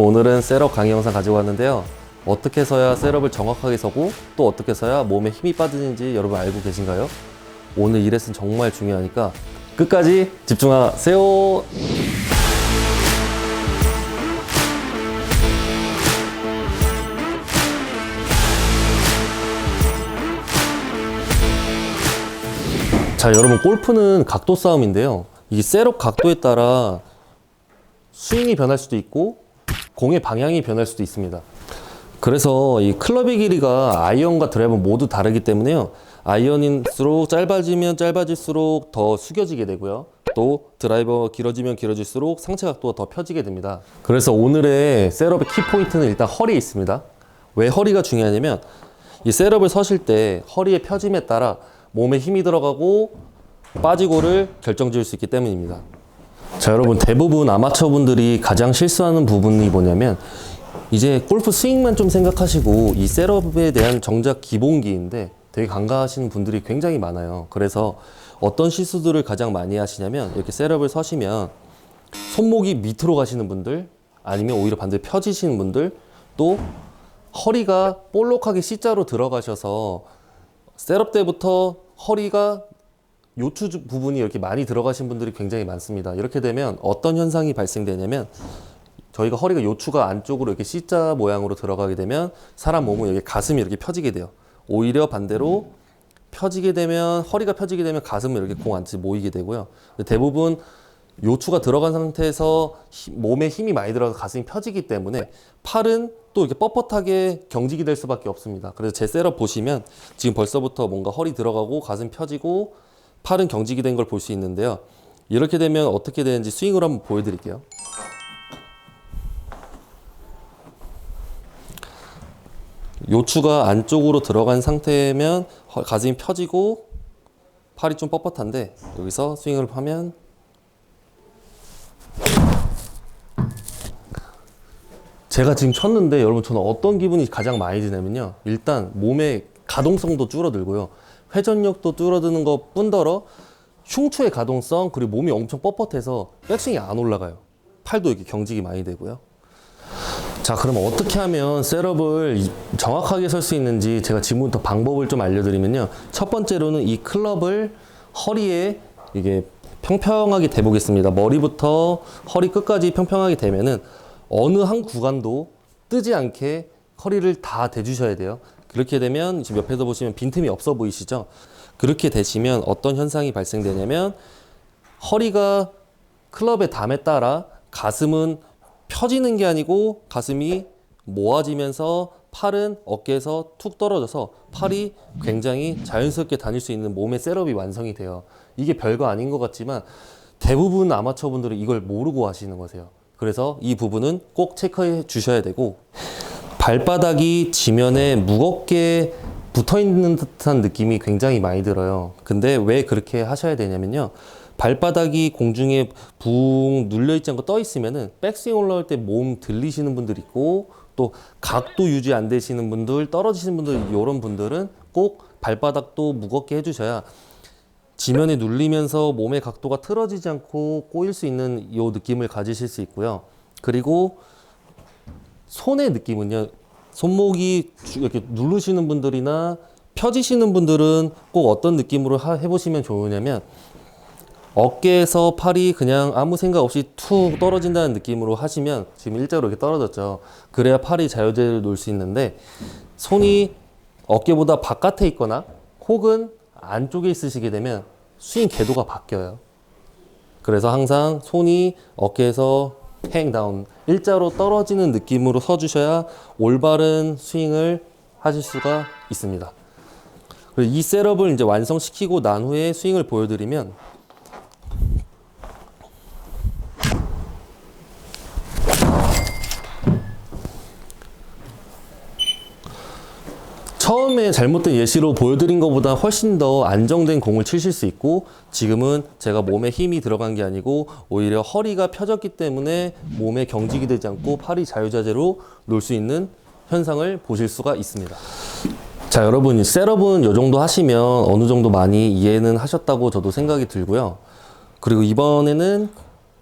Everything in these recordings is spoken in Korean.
오늘은 셋업 강의 영상 가지고 왔는데요. 어떻게 서야 셋업을 정확하게 서고 또 어떻게 서야 몸에 힘이 빠지는지 여러분 알고 계신가요? 오늘 이 레슨 정말 중요하니까 끝까지 집중하세요. 자, 여러분 골프는 각도 싸움인데요. 이 셋업 각도에 따라 스윙이 변할 수도 있고 공의 방향이 변할 수도 있습니다. 그래서 이 클럽의 길이가 아이언과 드라이버 모두 다르기 때문에요. 아이언일수록 짧아지면 짧아질수록 더 숙여지게 되고요. 또 드라이버 길어지면 길어질수록 상체 각도가 더 펴지게 됩니다. 그래서 오늘의 셋업의 키포인트는 일단 허리에 있습니다. 왜 허리가 중요하냐면 이 셋업을 서실 때 허리의 펴짐에 따라 몸에 힘이 들어가고 빠지고를 결정 지을 수 있기 때문입니다. 자, 여러분 대부분 아마추어 분들이 가장 실수하는 부분이 뭐냐면 이제 골프 스윙만 좀 생각하시고 이 셋업에 대한 정작 기본기인데 되게 간과하시는 분들이 굉장히 많아요. 그래서 어떤 실수들을 가장 많이 하시냐면 이렇게 셋업을 서시면 손목이 밑으로 가시는 분들 아니면 오히려 반대로 펴지시는 분들 또 허리가 볼록하게 C자로 들어가셔서 셋업 때부터 허리가 요추 주- 부분이 이렇게 많이 들어가신 분들이 굉장히 많습니다. 이렇게 되면 어떤 현상이 발생되냐면 저희가 허리가 요추가 안쪽으로 이렇게 C자 모양으로 들어가게 되면 사람 몸은 여기 가슴이 이렇게 펴지게 돼요. 오히려 반대로 펴지게 되면 허리가 펴지게 되면 가슴은 이렇게 공 안치 모이게 되고요. 대부분 요추가 들어간 상태에서 히- 몸에 힘이 많이 들어가서 가슴이 펴지기 때문에 팔은 또 이렇게 뻣뻣하게 경직이 될 수밖에 없습니다. 그래서 제 셋업 보시면 지금 벌써부터 뭔가 허리 들어가고 가슴 펴지고 팔은 경직이 된 걸 볼 수 있는데요. 이렇게 되면 어떻게 되는지 스윙으로 한번 보여드릴게요. 요추가 안쪽으로 들어간 상태면 허- 가슴이 펴지고 팔이 좀 뻣뻣한데 여기서 스윙을 하면 제가 지금 쳤는데 여러분 저는 어떤 기분이 가장 많이 드냐면요 일단 몸의 가동성도 줄어들고요 회전력도 줄어드는 것 뿐더러 흉추의 가동성 그리고 몸이 엄청 뻣뻣해서 백스윙이 안 올라가요 팔도 이렇게 경직이 많이 되고요 자, 그럼 어떻게 하면 셋업을 이- 정확하게 설 수 있는지 제가 지금부터 방법을 좀 알려드리면요. 첫 번째로는 이 클럽을 허리에 이게 평평하게 대보겠습니다. 머리부터 허리 끝까지 평평하게 되면은 어느 한 구간도 뜨지 않게 허리를 다 대주셔야 돼요. 그렇게 되면 지금 옆에서 보시면 빈틈이 없어 보이시죠? 그렇게 되시면 어떤 현상이 발생되냐면 허리가 클럽의 담에 따라 가슴은 펴지는 게 아니고 가슴이 모아지면서 팔은 어깨에서 툭 떨어져서 팔이 굉장히 자연스럽게 다닐 수 있는 몸의 셋업이 완성이 돼요. 이게 별거 아닌 것 같지만 대부분 아마추어 분들은 이걸 모르고 하시는 거세요. 그래서 이 부분은 꼭 체크해 주셔야 되고 발바닥이 지면에 무겁게 붙어 있는 듯한 느낌이 굉장히 많이 들어요. 근데 왜 그렇게 하셔야 되냐면요. 발바닥이 공중에 붕 눌려 있지 않고 떠 있으면은 백스윙 올라올 때 몸 들리시는 분들 있고 또 각도 유지 안 되시는 분들 떨어지시는 분들 이런 분들은 꼭 발바닥도 무겁게 해주셔야 지면에 눌리면서 몸의 각도가 틀어지지 않고 꼬일 수 있는 이 느낌을 가지실 수 있고요. 그리고 손의 느낌은요. 손목이 주- 이렇게 누르시는 분들이나 펴지시는 분들은 꼭 어떤 느낌으로 하- 해보시면 좋으냐면 어깨에서 팔이 그냥 아무 생각 없이 툭 떨어진다는 느낌으로 하시면 지금 일자로 이렇게 떨어졌죠. 그래야 팔이 자유자재로 놓을 수 있는데 손이 어깨보다 바깥에 있거나 혹은 안쪽에 있으시게 되면 스윙 궤도가 바뀌어요. 그래서 항상 손이 어깨에서 행 다운 일자로 떨어지는 느낌으로 서주셔야 올바른 스윙을 하실 수가 있습니다. 이 셋업을 이제 완성시키고 난 후에 스윙을 보여드리면 처음에 잘못된 예시로 보여드린 것보다 훨씬 더 안정된 공을 치실 수 있고 지금은 제가 몸에 힘이 들어간 게 아니고 오히려 허리가 펴졌기 때문에 몸에 경직이 되지 않고 팔이 자유자재로 놀 수 있는 현상을 보실 수가 있습니다. 자 여러분 이 셋업은 이 정도 하시면 어느 정도 많이 이해는 하셨다고 저도 생각이 들고요. 그리고 이번에는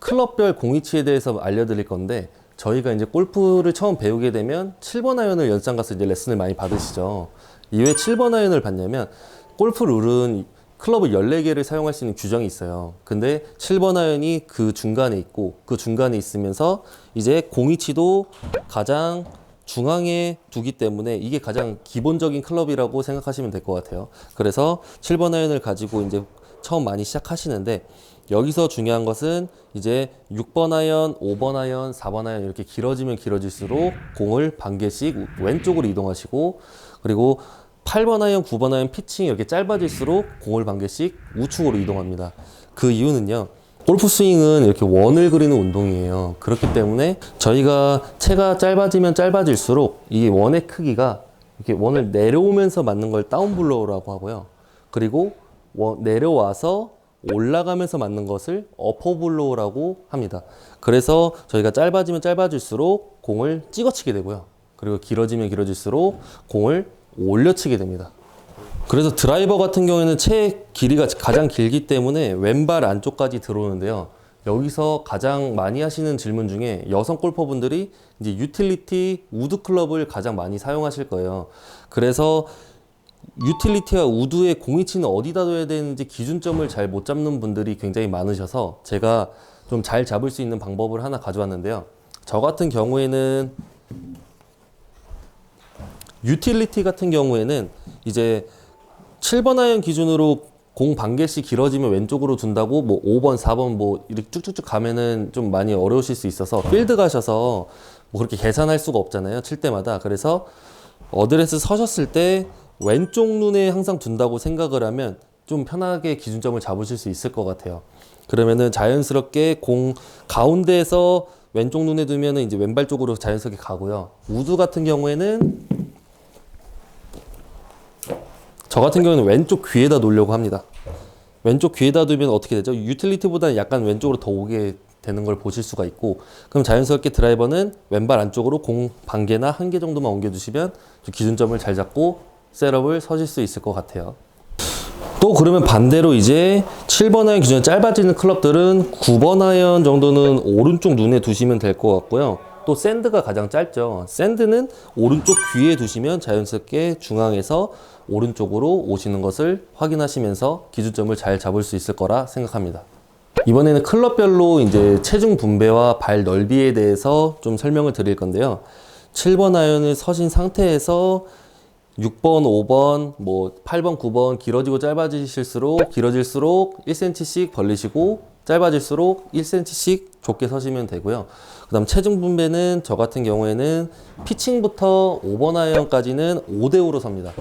클럽별 공이치에 대해서 알려드릴 건데 저희가 이제 골프를 처음 배우게 되면 7번 아이언을 연상 가서 이제 레슨을 많이 받으시죠. 이왜 7번 아이언을 받냐면 골프 룰은 클럽을 14개를 사용할 수 있는 규정이 있어요. 근데 7번 아이언이 그 중간에 있고 그 중간에 있으면서 이제 공이치도 가장 중앙에 두기 때문에 이게 가장 기본적인 클럽이라고 생각하시면 될 것 같아요. 그래서 7번 아이언을 가지고 이제 처음 많이 시작하시는데 여기서 중요한 것은 이제 6번 아이언, 5번 아이언, 4번 아이언 이렇게 길어지면 길어질수록 공을 반 개씩 왼쪽으로 이동하시고 그리고 8번 아이언, 9번 아이언 피칭이 이렇게 짧아질수록 공을 반 개씩 우측으로 이동합니다. 그 이유는요. 골프 스윙은 이렇게 원을 그리는 운동이에요. 그렇기 때문에 저희가 채가 짧아지면 짧아질수록 이 원의 크기가 이렇게 원을 내려오면서 맞는 걸 다운블로우라고 하고요. 그리고 원- 내려와서 올라가면서 맞는 것을 어퍼블로우라고 합니다. 그래서 저희가 짧아지면 짧아질수록 공을 찍어치게 되고요. 그리고 길어지면 길어질수록 공을 올려치게 됩니다. 그래서 드라이버 같은 경우에는 채 길이가 가장 길기 때문에 왼발 안쪽까지 들어오는데요. 여기서 가장 많이 하시는 질문 중에 여성 골퍼분들이 이제 유틸리티 우드 클럽을 가장 많이 사용하실 거예요. 그래서 유틸리티와 우드의 공이치는 어디다 둬야 되는지 기준점을 잘 못 잡는 분들이 굉장히 많으셔서 제가 좀 잘 잡을 수 있는 방법을 하나 가져왔는데요. 저 같은 경우에는 유틸리티 같은 경우에는 이제 7번 아이언 기준으로 공 반개씩 길어지면 왼쪽으로 둔다고 뭐 5번, 4번 뭐 이렇게 쭉쭉쭉 가면은 좀 많이 어려우실 수 있어서 필드 가셔서 뭐 그렇게 계산할 수가 없잖아요. 칠 때마다. 그래서 어드레스 서셨을 때 왼쪽 눈에 항상 둔다고 생각을 하면 좀 편하게 기준점을 잡으실 수 있을 것 같아요. 그러면은 자연스럽게 공 가운데에서 왼쪽 눈에 두면은 이제 왼발 쪽으로 자연스럽게 가고요. 우드 같은 경우에는 저 같은 경우는 왼쪽 귀에다 놓으려고 합니다. 왼쪽 귀에다 두면 어떻게 되죠? 유틸리티보다는 약간 왼쪽으로 더 오게 되는 걸 보실 수가 있고 그럼 자연스럽게 드라이버는 왼발 안쪽으로 공 반 개나 한 개 정도만 옮겨주시면 좀 기준점을 잘 잡고 셋업을 서실 수 있을 것 같아요. 또 그러면 반대로 이제 7번 아이언 기준에 짧아지는 클럽들은 9번 아이언 정도는 오른쪽 눈에 두시면 될 것 같고요. 또 샌드가 가장 짧죠. 샌드는 오른쪽 귀에 두시면 자연스럽게 중앙에서 오른쪽으로 오시는 것을 확인하시면서 기준점을 잘 잡을 수 있을 거라 생각합니다. 이번에는 클럽별로 이제 체중 분배와 발 넓이에 대해서 좀 설명을 드릴 건데요. 7번 아이언을 서신 상태에서 6번, 5번, 뭐 8번, 9번 길어지고 짧아지실수록 길어질수록 1cm씩 벌리시고 짧아질수록 1cm씩 좁게 서시면 되고요. 그 다음 체중 분배는 저 같은 경우에는 피칭부터 5번 아이언까지는 5대 5로 섭니다.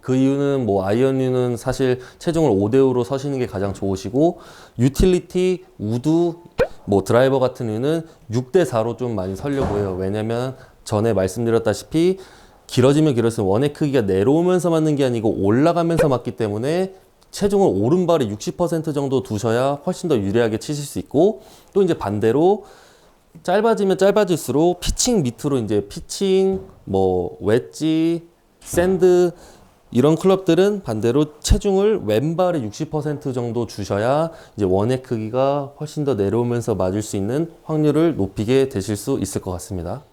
그 이유는 뭐 아이언류는 사실 체중을 5대 5로 서시는 게 가장 좋으시고 유틸리티, 우드, 뭐 드라이버 같은 류는 6대 4로 좀 많이 서려고 해요. 왜냐면 전에 말씀드렸다시피 길어지면 길어지면 원의 크기가 내려오면서 맞는 게 아니고 올라가면서 맞기 때문에 체중을 오른발에 60% 정도 두셔야 훨씬 더 유리하게 치실 수 있고 또 이제 반대로 짧아지면 짧아질수록 피칭 밑으로 이제 피칭, 뭐 웨지, 샌드 이런 클럽들은 반대로 체중을 왼발에 60% 정도 주셔야 이제 원의 크기가 훨씬 더 내려오면서 맞을 수 있는 확률을 높이게 되실 수 있을 것 같습니다.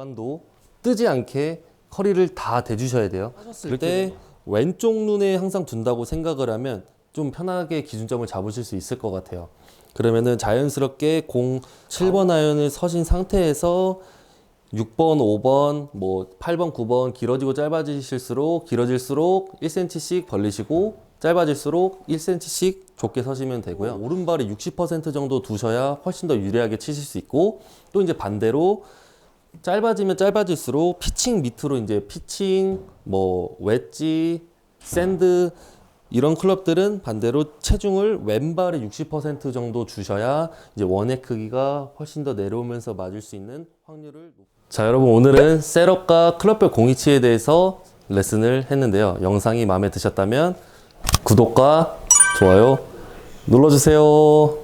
구간도 뜨지 않게 커리를 다 대주셔야 돼요. 그럴 때 왼쪽 눈에 항상 둔다고 생각을 하면 좀 편하게 기준점을 잡으실 수 있을 것 같아요. 그러면은 자연스럽게 공 7번 아이언을 서신 상태에서 6번, 5번, 뭐 8번, 9번 길어지고 짧아지실수록 길어질수록 1cm씩 벌리시고 짧아질수록 1cm씩 좁게 서시면 되고요. 오른발에 60% 정도 두셔야 훨씬 더 유리하게 치실 수 있고 또 이제 반대로 짧아지면 짧아질수록 피칭 밑으로 이제 피칭, 뭐 웨지, 샌드 이런 클럽들은 반대로 체중을 왼발에 60% 정도 주셔야 이제 원의 크기가 훨씬 더 내려오면서 맞을 수 있는 확률을 높... 자, 여러분 오늘은 셋업과 클럽별 공이치에 대해서 레슨을 했는데요. 영상이 마음에 드셨다면 구독과 좋아요 눌러주세요.